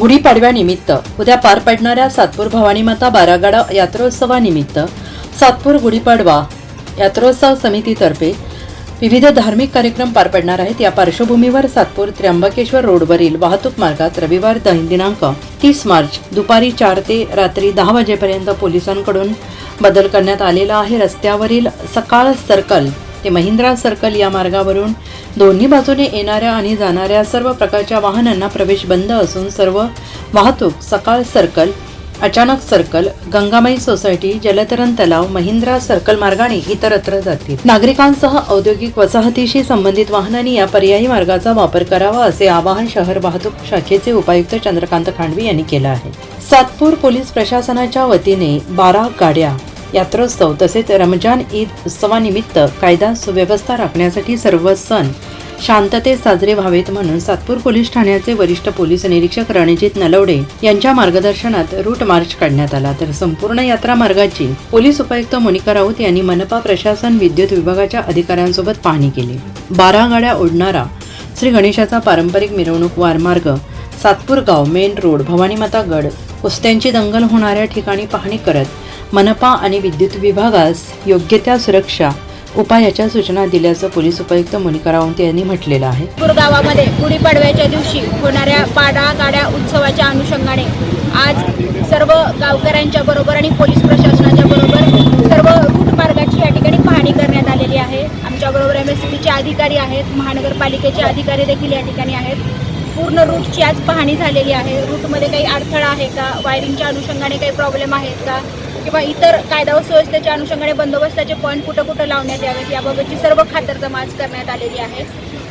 गुढीपाडव्यानिमित्त उद्या पार पडणाऱ्या सातपूर भवानी माता बारागाडा यात्रोत्सवानिमित्त सातपूर गुढीपाडवा यात्रोत्सव समितीतर्फे विविध धार्मिक कार्यक्रम पार पडणार आहेत. या पार्श्वभूमीवर सातपूर त्र्यंबकेश्वर रोडवरील वाहतूक मार्गात रविवार दिनांक तीस मार्च दुपारी चार ते रात्री दहा वाजेपर्यंत पोलिसांकडून बदल करण्यात आलेला आहे. रस्त्यावरील सकाळ सर्कल ते महिंद्रा सर्कल या मार्गावरून दोन्ही बाजूने येणाऱ्या आणि जाणाऱ्या सर्व प्रकारच्या वाहनांना प्रवेश बंद असून सर्व वाहतूक सकाळ सर्कल अचानक सर्कल गंगामाई सोसायटी जलतरण तलाव महिंद्रा सर्कल मार्गाने इतरत्र जातील. नागरिकांसह औद्योगिक वसाहतीशी संबंधित वाहनांनी या पर्यायी मार्गाचा वापर करावा असे आवाहन शहर वाहतूक शाखेचे उपायुक्त चंद्रकांत खांडवी यांनी केलं आहे. सातपूर पोलीस प्रशासनाच्या वतीने बारा गाड्या यात्रोत्सव तसेच रमजान ईद उत्सवानिमित्त कायदा सुव्यवस्था राखण्यासाठी सर्व सण शांततेत साजरे व्हावेत म्हणून सातपूर पोलीस ठाण्याचे वरिष्ठ पोलीस निरीक्षक रणजित नलवडे यांच्या मार्गदर्शनात रूट मार्च काढण्यात आला. तर संपूर्ण यात्रा मार्गाची पोलीस उपायुक्त मोनिका राऊत यांनी मनपा प्रशासन विद्युत विभागाच्या अधिकाऱ्यांसोबत पाहणी केली. बारा गाड्या ओढणारा श्री गणेशाचा पारंपरिक मिरवणूक वारमार्ग सातपूर गाव मेन रोड भवानीमाता गड कुस्त्यांची दंगल होणाऱ्या ठिकाणी पाहणी करत मनपा आणि विद्युत विभागास योग्य त्या सुरक्षा उपायाच्या सूचना दिल्याचं पोलीस उपायुक्त मोनिका रावंत यांनी म्हटलेलं आहे. गावामध्ये गुढीपाडव्याच्या दिवशी होणाऱ्या पाडा गाड्या उत्सवाच्या अनुषंगाने आज सर्व गावकऱ्यांच्या बरोबर आणि पोलीस प्रशासनाच्या बरोबर सर्व रूट मार्गाची या ठिकाणी पाहणी करण्यात आलेली आहे. आमच्याबरोबर एम एस सी बीचे अधिकारी आहेत महानगरपालिकेचे अधिकारी देखील या ठिकाणी आहेत. पूर्ण रूटची आज पाहणी झालेली आहे. रूटमध्ये काही अडथळा आहे का? वायरिंगच्या अनुषंगाने काही प्रॉब्लेम आहेत का? किंवा इतर कायदा व सुव्यवस्थेच्या अनुषंगाने बंदोबस्ताचे पॉईंट कुठं कुठं लावण्यात यावेत याबाबतची सर्व खातरजमा करण्यात आलेली आहे.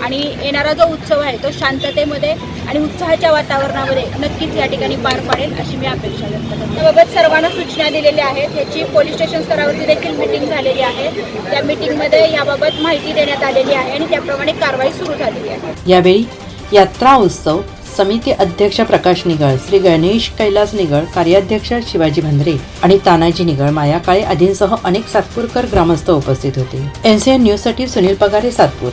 आणि येणारा जो उत्सव आहे तो शांततेमध्ये आणि उत्साहाच्या वातावरणामध्ये नक्कीच या ठिकाणी पार पाडेल अशी मी अपेक्षा व्यक्त करते. याबाबत सर्वांना सूचना दिलेल्या आहेत. याची पोलीस स्टेशन स्तरावरती देखील मिटिंग झालेली आहे. त्या मिटिंगमध्ये याबाबत माहिती देण्यात आलेली आहे आणि त्याप्रमाणे कारवाई सुरू झालेली आहे. यावेळी यात्रा उत्सव समिती अध्यक्ष प्रकाश निगळ श्री गणेश कैलास निगळ कार्याध्यक्ष शिवाजी भांद्रे आणि तानाजी निगळ माया काळे आदींसह अनेक सातपूरकर ग्रामस्थ उपस्थित होते. एनसीएन न्यूजसाठी सुनील पगारे सातपूर.